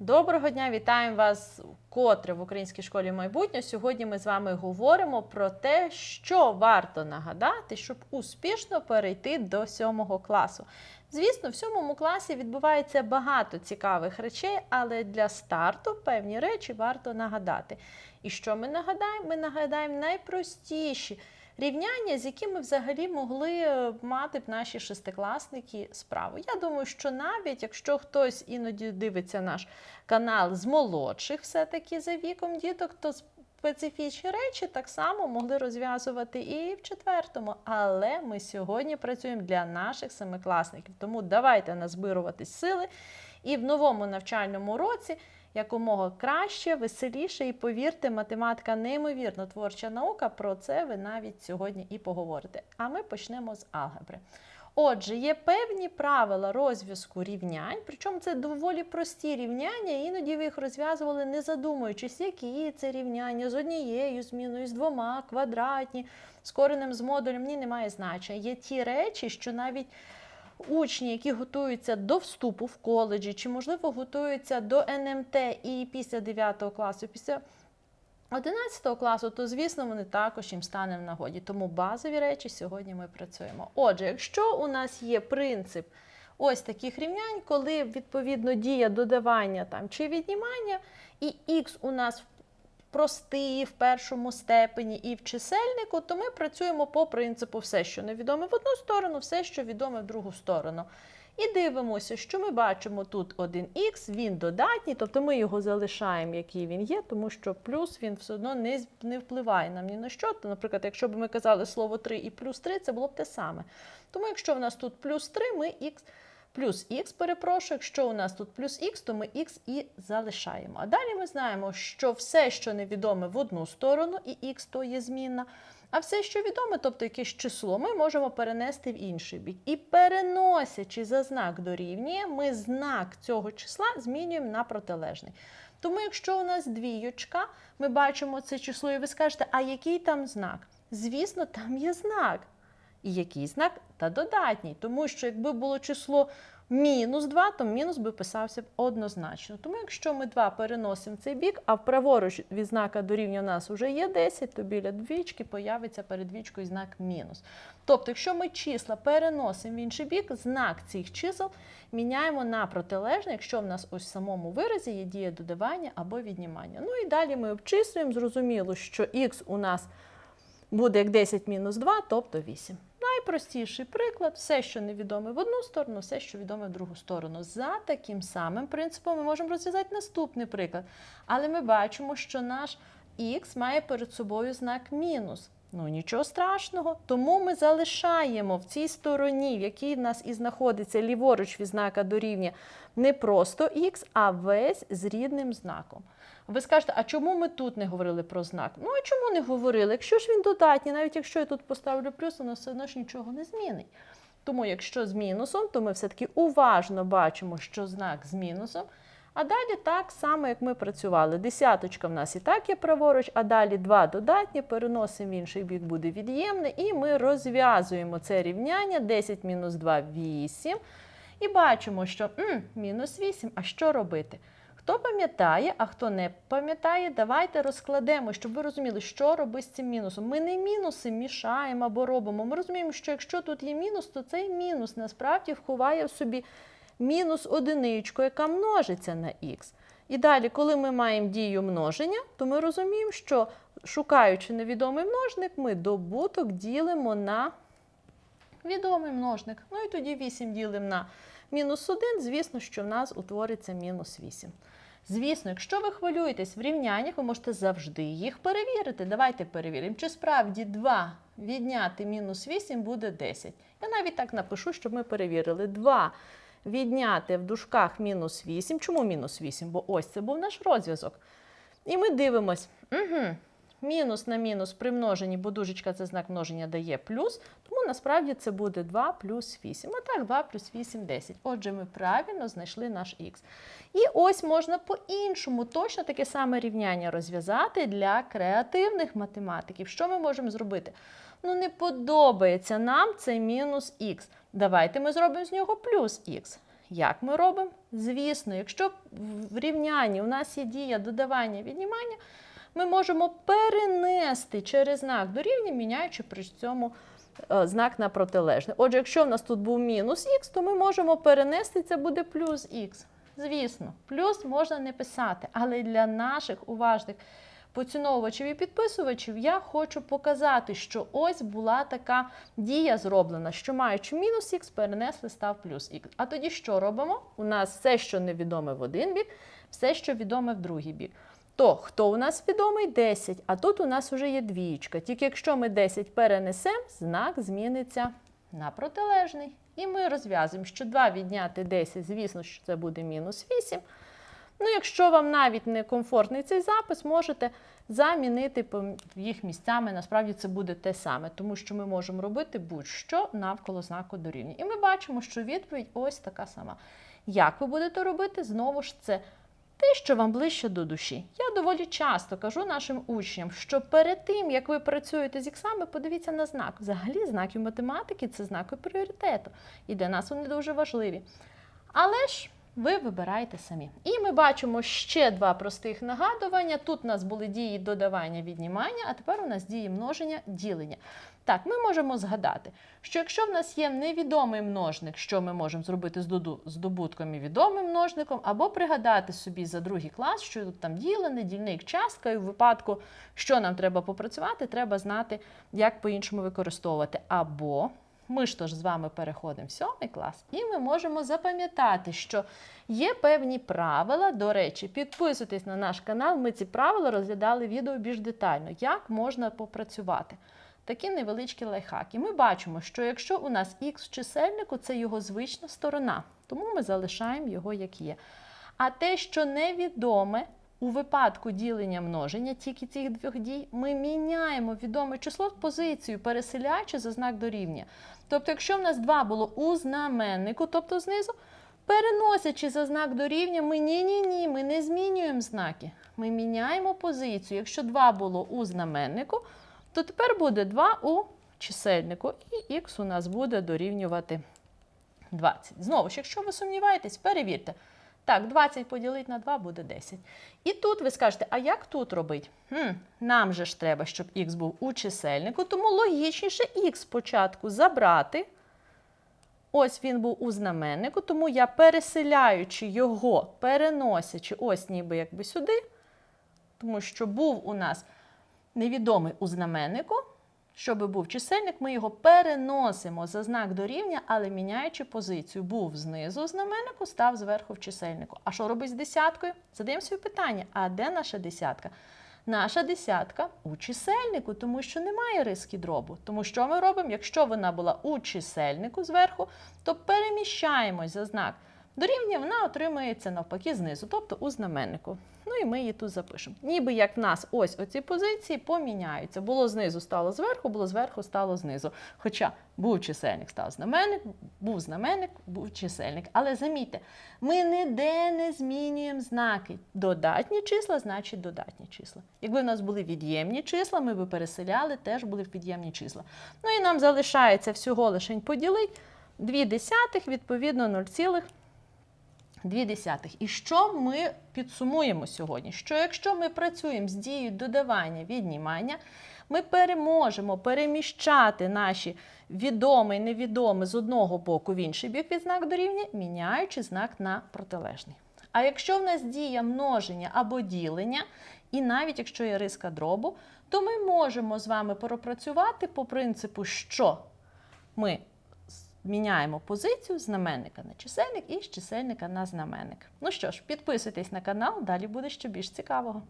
Доброго дня, вітаємо вас котре в Українській школі майбутнього. Сьогодні ми з вами говоримо про те, що варто нагадати, щоб успішно перейти до сьомого класу. Звісно, в сьомому класі відбувається багато цікавих речей, але для старту певні речі варто нагадати. І що ми нагадаємо? Ми нагадаємо найпростіші рівняння, з якими взагалі могли е, мати б наші шестикласники справу. Я думаю, що навіть якщо хтось іноді дивиться наш канал з молодших, все-таки за віком діток, то специфічні речі так само могли розв'язувати і в четвертому. Але ми сьогодні працюємо для наших семикласників. Тому давайте назбирувати сили і в новому навчальному році якомога краще, веселіше і повірте, математика неймовірно творча наука. Про це ви навіть сьогодні і поговорите. А ми почнемо з алгебри. Отже, є певні правила розв'язку рівнянь, причому це доволі прості рівняння, іноді ви їх розв'язували, не задумуючись, які це рівняння з однією зміною, з двома, квадратні, з коренем, з модулем, ні, немає значення. Є ті речі, що навіть учні, які готуються до вступу в коледжі, чи, можливо, готуються до НМТ і після 9 класу, після 11 класу, то, звісно, вони також їм стане в нагоді. Тому базові речі сьогодні ми працюємо. Отже, якщо у нас є принцип ось таких рівнянь, коли відповідно дія додавання там, чи віднімання, і х у нас простий в першому степені і в чисельнику, то ми працюємо по принципу все, що невідоме в одну сторону, все, що відоме в другу сторону. І дивимося, що ми бачимо тут 1х, він додатній, тобто ми його залишаємо, який він є, тому що плюс він все одно не, не впливає нам ні на що. То, наприклад, якщо б ми казали слово 3 і плюс 3, це було б те саме. Тому якщо в нас тут плюс 3, ми х плюс х, перепрошую, якщо у нас тут плюс х, то ми х і залишаємо. А далі ми знаємо, що все, що невідоме в одну сторону, і х то є змінна, а все, що відоме, тобто якесь число, ми можемо перенести в інший бік. І переносячи за знак дорівнює, ми знак цього числа змінюємо на протилежний. Тому, якщо у нас двійочка, ми бачимо це число, і ви скажете, а який там знак? Звісно, там є знак. І який знак? Та додатній. Тому що якби було число мінус 2, то мінус би писався б однозначно. Тому якщо ми 2 переносимо в цей бік, а праворуч від знака дорівнює у нас вже є 10, то біля двічки появиться перед двічкою знак мінус. Тобто, якщо ми числа переносимо в інший бік, знак цих чисел міняємо на протилежний, якщо в нас ось в самому виразі є дія додавання або віднімання. Ну і далі ми обчислюємо, зрозуміло, що х у нас буде як 10 мінус 2, тобто 8. Найпростіший приклад, все, що невідоме в одну сторону, все, що відоме в другу сторону. За таким самим принципом ми можемо розв'язати наступний приклад. Але ми бачимо, що наш х має перед собою знак мінус. Ну нічого страшного. Тому ми залишаємо в цій стороні, в якій в нас і знаходиться ліворуч від знака дорівнює, не просто х, а весь з рідним знаком. Ви скажете, а чому ми тут не говорили про знак? Ну а чому не говорили? Якщо ж він додатній, навіть якщо я тут поставлю плюс, воно все одно ж нічого не змінить. Тому, якщо з мінусом, то ми все-таки уважно бачимо, що знак з мінусом. А далі так само, як ми працювали. Десяточка в нас і так є праворуч, а далі два додатні, переносимо в інший бік, буде від'ємне, і ми розв'язуємо це рівняння 10 мінус 2 – 8. І бачимо, що мінус 8, а що робити? Хто пам'ятає, а хто не пам'ятає, давайте розкладемо, щоб ви розуміли, що робити з цим мінусом. Ми не мінуси мішаємо або робимо. Ми розуміємо, що якщо тут є мінус, то цей мінус насправді вховає в собі мінус одиничку, яка множиться на х. І далі, коли ми маємо дію множення, то ми розуміємо, що шукаючи невідомий множник, ми добуток ділимо на відомий множник. Ну і тоді 8 ділимо на мінус 1, звісно, що в нас утвориться мінус 8. Звісно, якщо ви хвилюєтесь в рівняннях, ви можете завжди їх перевірити. Давайте перевіримо, чи справді 2 відняти мінус 8 буде 10. Я навіть так напишу, щоб ми перевірили. 2 відняти в дужках мінус 8. Чому мінус 8? Бо ось це був наш розв'язок. І ми дивимось. Угу. Мінус на мінус при множенні, бо дужечка це знак множення дає плюс, тому насправді це буде 2 плюс 8. А так, 2 плюс 8 – 10. Отже, ми правильно знайшли наш х. І ось можна по-іншому точно таке саме рівняння розв'язати для креативних математиків. Що ми можемо зробити? Ну, не подобається нам цей мінус х. Давайте ми зробимо з нього плюс х. Як ми робимо? Звісно, якщо в рівнянні у нас є дія додавання віднімання, ми можемо перенести через знак дорівнює, міняючи при цьому е, знак на протилежний. Отже, якщо в нас тут був мінус х, то ми можемо перенести, це буде плюс х. Звісно, плюс можна не писати, але для наших уважних поціновувачів і підписувачів я хочу показати, що ось була така дія зроблена, що маючи мінус х, перенесли став плюс х. А тоді що робимо? У нас все, що невідоме в один бік, все, що відоме в другий бік. То хто у нас відомий 10, а тут у нас вже є двієчка. Тільки якщо ми 10 перенесемо, знак зміниться на протилежний. І ми розв'язуємо, що 2 відняти 10, звісно, що це буде мінус 8. Ну, якщо вам навіть не комфортний цей запис, можете замінити їх місцями. Насправді це буде те саме, тому що ми можемо робити будь-що навколо знаку дорівнює. І ми бачимо, що відповідь ось така сама. Як ви будете робити? Знову ж це те, що вам ближче до душі. Я доволі часто кажу нашим учням, що перед тим, як ви працюєте з іксами, подивіться на знак. Взагалі, знаки математики це знаки пріоритету. І для нас вони дуже важливі. Але ж ви вибираєте самі. І ми бачимо ще два простих нагадування. Тут у нас були дії додавання, віднімання, а тепер у нас дії множення, ділення. Так, ми можемо згадати, що якщо в нас є невідомий множник, що ми можемо зробити з доду- з добутком і відомим множником, або пригадати собі за другий клас, що тут там ділене, дільник, частка, і в випадку, що нам треба попрацювати, треба знати, як по-іншому використовувати. Або ми ж тож з вами переходимо в сьомий клас, і ми можемо запам'ятати, що є певні правила. До речі, підписуйтесь на наш канал. Ми ці правила розглядали відео більш детально, як можна попрацювати. Такі невеличкі лайфхаки. Ми бачимо, що якщо у нас х в чисельнику, це його звична сторона, тому ми залишаємо його як є. А те, що невідоме, у випадку ділення множення тільки цих двох дій, ми міняємо відоме число в позицію, переселяючи за знак дорівнює. Тобто, якщо в нас 2 було у знаменнику, тобто знизу, переносячи за знак дорівнює, ми ні-ні-ні, ми не змінюємо знаки. Ми міняємо позицію. Якщо 2 було у знаменнику, то тепер буде 2 у чисельнику, і х у нас буде дорівнювати 20. Знову ж, якщо ви сумніваєтесь, перевірте. Так, 20 поділити на 2 буде 10. І тут ви скажете, а як тут робити? Хм, нам же ж треба, щоб х був у чисельнику, тому логічніше х спочатку забрати. Ось він був у знаменнику, тому я переселяючи його, переносячи ось ніби якби сюди, тому що був у нас невідомий у знаменнику, щоб був чисельник, ми його переносимо за знак дорівня, але міняючи позицію. Був знизу у знаменнику, став зверху в чисельнику. А що робить з десяткою? Задаємо собі питання: а де наша десятка? Наша десятка у чисельнику, тому що немає риски дробу. Тому що ми робимо? Якщо вона була у чисельнику зверху, то переміщаємось за знак дорівнює, вона отримується навпаки знизу, тобто у знаменнику. Ну і ми її тут запишемо. Ніби як в нас ось оці позиції поміняються. Було знизу, стало зверху, було зверху, стало знизу. Хоча був чисельник, став знаменник, був знаменник, був чисельник. Але замітьте, ми ніде не змінюємо знаки. Додатні числа значить додатні числа. Якби в нас були від'ємні числа, ми би переселяли, теж були б від'ємні числа. Ну і нам залишається всього лише поділити 2 десятих, відповідно 0,2. І що ми підсумуємо сьогодні? Що якщо ми працюємо з дією додавання, віднімання, ми переможемо переміщати наші відоме і невідоме з одного боку в інший бік від знак дорівнює, міняючи знак на протилежний. А якщо в нас дія множення або ділення, і навіть якщо є риска дробу, то ми можемо з вами пропрацювати по принципу, що ми міняємо позицію знаменника на чисельник і з чисельника на знаменник. Ну що ж, підписуйтесь на канал, далі буде ще більш цікавого.